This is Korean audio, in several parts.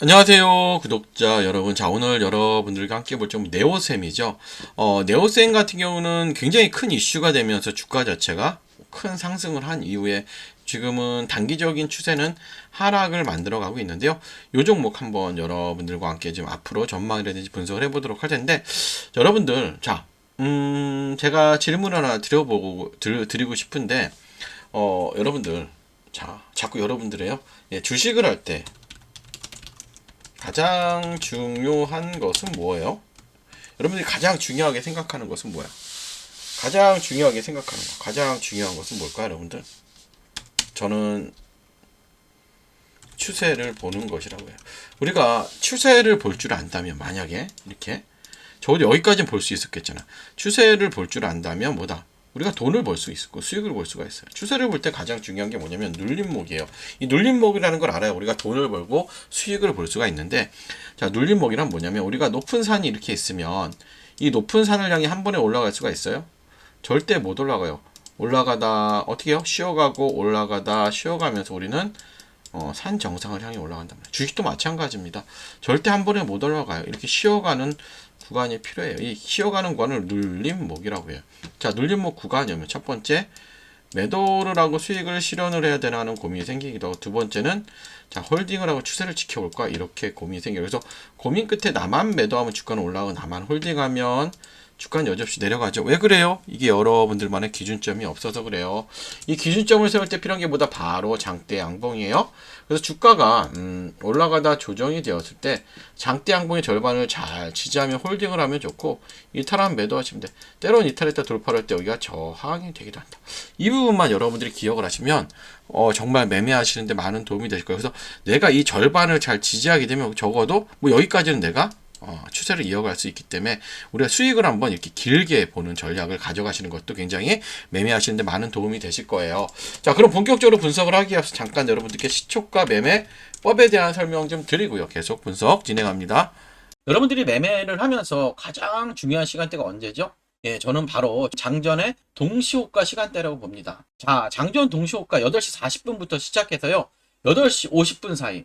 안녕하세요 구독자 여러분. 자 오늘 여러분들과 함께 볼 점은 네오셈이죠. 어, 네오셈 같은 경우는 굉장히 큰 이슈가 되면서 주가 자체가 큰 상승을 한 이후에 지금은 단기적인 추세는 하락을 만들어 가고 있는데요. 요 종목 한번 여러분들과 함께 지금 앞으로 전망이라든지 분석을 해보도록 할 텐데 자, 여러분들 자 음, 제가 질문 하나 드려보고 드, 드리고 싶은데 어, 여러분들 자 자꾸 여러분들이요. 예, 주식을 할때 가장 중요한 것은 뭐예요? 여러분들이 가장 중요하게 생각하는 것은 뭐야? 가장 중요하게 생각하는 거. 가장 중요한 것은 뭘까요, 여러분들? 저는 추세를 보는 것이라고 해요. 우리가 추세를 볼 줄 안다면 만약에 이렇게 적어도 여기까지는 볼 수 있었겠잖아. 추세를 볼 줄 안다면 뭐다? 우리가 돈을 벌 수 있고 수익을 볼 수가 있어요. 추세를 볼 때 가장 중요한 게 뭐냐면 눌림목이에요. 이 눌림목이라는 걸 알아요. 우리가 돈을 벌고 수익을 볼 수가 있는데 자 눌림목이란 뭐냐면 우리가 높은 산이 이렇게 있으면 이 높은 산을 향해 한 번에 올라갈 수가 있어요? 절대 못 올라가요. 올라가다 어떻게 해요? 쉬어가고 올라가다 쉬어가면서 우리는 어, 산 정상을 향해 말이에요. 주식도 마찬가지입니다. 절대 한 번에 못 올라가요. 이렇게 쉬어가는 구간이 필요해요. 이 쉬어가는 구간을 눌림목이라고 해요. 자, 눌림목 구간이면 첫 번째 매도를 하고 수익을 실현을 해야 되나는 고민이 생기기도 하고 두 번째는 자 홀딩을 하고 추세를 지켜볼까 이렇게 고민이 생겨요. 그래서 고민 끝에 나만 매도하면 주가는 올라가고 나만 홀딩하면 주가는 여지없이 내려가죠. 왜 그래요? 이게 여러분들만의 기준점이 없어서 그래요. 이 기준점을 세울 때 필요한 게 뭐다? 바로 장대 양봉이에요. 그래서 주가가 음, 올라가다 조정이 되었을 때 장대 양봉의 절반을 잘 지지하면 홀딩을 하면 좋고 이탈하면 매도하시면 돼. 때론 이탈했다 돌파할 때 여기가 저항이 되기도 한다. 이 부분만 여러분들이 기억을 하시면 어, 정말 매매하시는데 많은 도움이 되실 거예요. 그래서 내가 이 절반을 잘 지지하게 되면 적어도 뭐 여기까지는 내가 어, 추세를 이어갈 수 있기 때문에 우리가 수익을 한번 이렇게 길게 보는 전략을 가져가시는 것도 굉장히 매매하시는데 많은 도움이 되실 거예요. 자, 그럼 본격적으로 분석을 하기 앞서 잠깐 여러분들께 시초가 매매법에 대한 설명 좀 드리고요. 계속 분석 진행합니다. 여러분들이 매매를 하면서 가장 중요한 시간대가 언제죠? 예, 저는 바로 장전의 동시호가 시간대라고 봅니다. 자, 장전 동시호가 8시 40분부터 시작해서요. 8시 50분 사이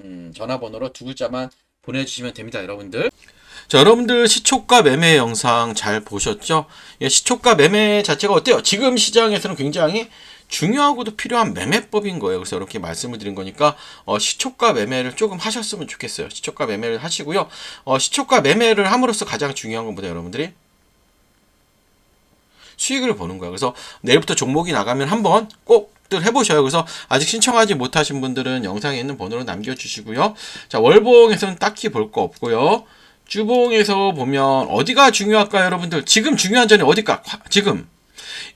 음, 전화번호로 두 글자만 보내주시면 됩니다, 여러분들. 자, 여러분들 시초가 매매 영상 잘 보셨죠? 예, 시초가 매매 자체가 어때요? 지금 시장에서는 굉장히 중요하고도 필요한 매매법인 거예요. 그래서 이렇게 말씀을 드린 거니까 어, 시초가 매매를 조금 하셨으면 좋겠어요. 시초가 매매를 하시고요. 어, 시초가 매매를 함으로써 가장 중요한 건 뭐냐, 여러분들이? 수익을 보는 거예요. 그래서 내일부터 종목이 나가면 한번 꼭 들 해보셔요. 그래서 아직 신청하지 못하신 분들은 영상에 있는 번호로 남겨주시고요. 자, 월봉에서는 딱히 볼 거 없고요. 주봉에서 보면 어디가 중요할까요, 여러분들? 지금 중요한 자리 어디까? 화- 지금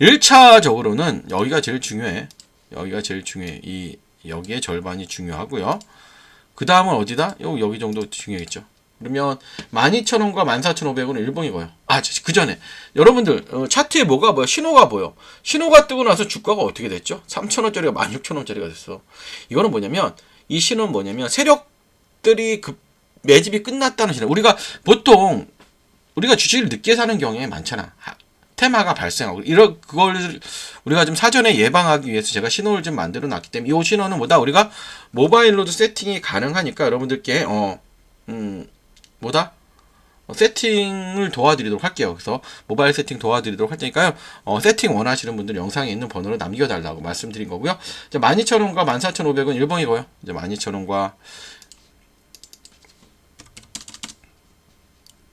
1차적으로는 여기가 제일 중요해. 여기가 제일 중요해. 이 여기에 절반이 중요하고요. 그 다음은 어디다? 요 여기 정도 중요했죠. 그러면 12,000원과 14,500원은 일봉이고요. 아, 그 전에 여러분들 어, 차트에 뭐가 보여? 신호가 보여. 신호가 뜨고 나서 주가가 어떻게 됐죠? 3,000원짜리가 16,000원짜리가 됐어. 이거는 뭐냐면 이 신호는 뭐냐면 세력들이 급 매집이 끝났다는 신호. 우리가 보통 우리가 주식을 늦게 사는 경우에 많잖아. 하- 테마가 발생하고 이런 그걸 우리가 좀 사전에 예방하기 위해서 제가 신호를 좀 만들어 놨기 때문에 이 신호는 뭐다 우리가 모바일로도 세팅이 가능하니까 여러분들께 어 음, 뭐다 어, 세팅을 도와드리도록 할게요. 그래서 모바일 세팅 도와드리도록 할 테니까요. 어, 세팅 원하시는 분들 영상에 있는 번호를 남겨달라고 말씀드린 거고요. 이제 12,000원과 14,500원 일봉이고요. 이제 12,000원과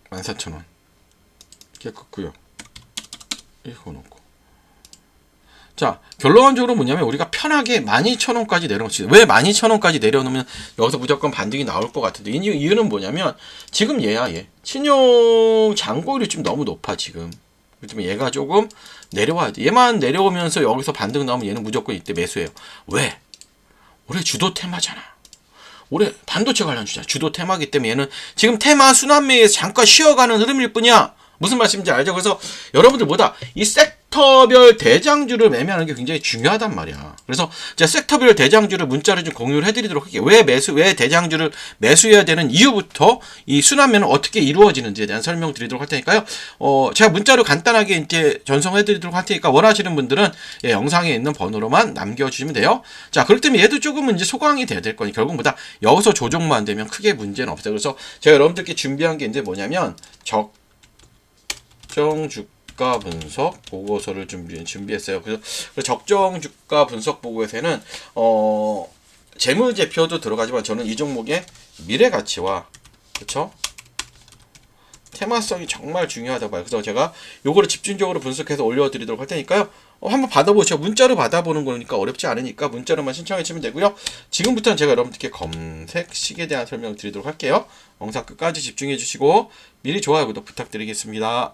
14,000원 깨끗고요. 이거 놓고. 자, 결론적으로 뭐냐면 우리가 편하게 12,000원까지 내려놓지. 왜 12,000원까지 내려놓으면 여기서 무조건 반등이 나올 것 같은데. 이유는 뭐냐면 지금 얘야 얘. 신용 잔고율이 좀 너무 높아 지금. 그렇지만 얘가 조금 내려와야 돼. 얘만 내려오면서 여기서 반등 나오면 얘는 무조건 이때 매수해요. 왜? 올해 주도 테마잖아. 올해 반도체 관련 주자 주도 테마기 때문에 얘는 지금 테마 순환매에서 잠깐 쉬어가는 흐름일 뿐이야. 무슨 말씀인지 알죠? 그래서 여러분들 보다 이 섹 터별 대장주를 매매하는 게 굉장히 중요하단 말이야. 그래서 제가 섹터별 대장주를 문자로 좀 공유를 해드리도록 할게요. 왜 매수, 왜 대장주를 매수해야 되는 이유부터 이 순환매는 어떻게 이루어지는지에 대한 설명 드리도록 할 테니까요. 어, 제가 문자로 간단하게 이제 전송해드리도록 할 테니까 원하시는 분들은 예, 영상에 있는 번호로만 남겨주시면 돼요. 자, 그렇기 때문에 얘도 조금은 이제 소강이 돼야 될 거니 결국 뭐다 여기서 조정만 되면 크게 문제는 없어요. 그래서 제가 여러분들께 준비한 게 이제 뭐냐면 적 적정 주가 분석 보고서를 준비 준비했어요. 그래서 그 적정 주가 분석 보고에서는 어 재무제표도 들어가지만 저는 이 종목의 미래 가치와 그렇죠? 테마성이 정말 중요하다고 봐요. 그래서 제가 요거를 집중적으로 분석해서 올려드리도록 할 테니까요. 어, 한번 받아보시죠. 문자로 받아보는 거니까 어렵지 않으니까 문자로만 신청해 주시면 되고요. 지금부터는 제가 여러분들께 검색식에 대한 설명을 드리도록 할게요. 영상 끝까지 집중해 주시고 미리 좋아요, 구독 부탁드리겠습니다.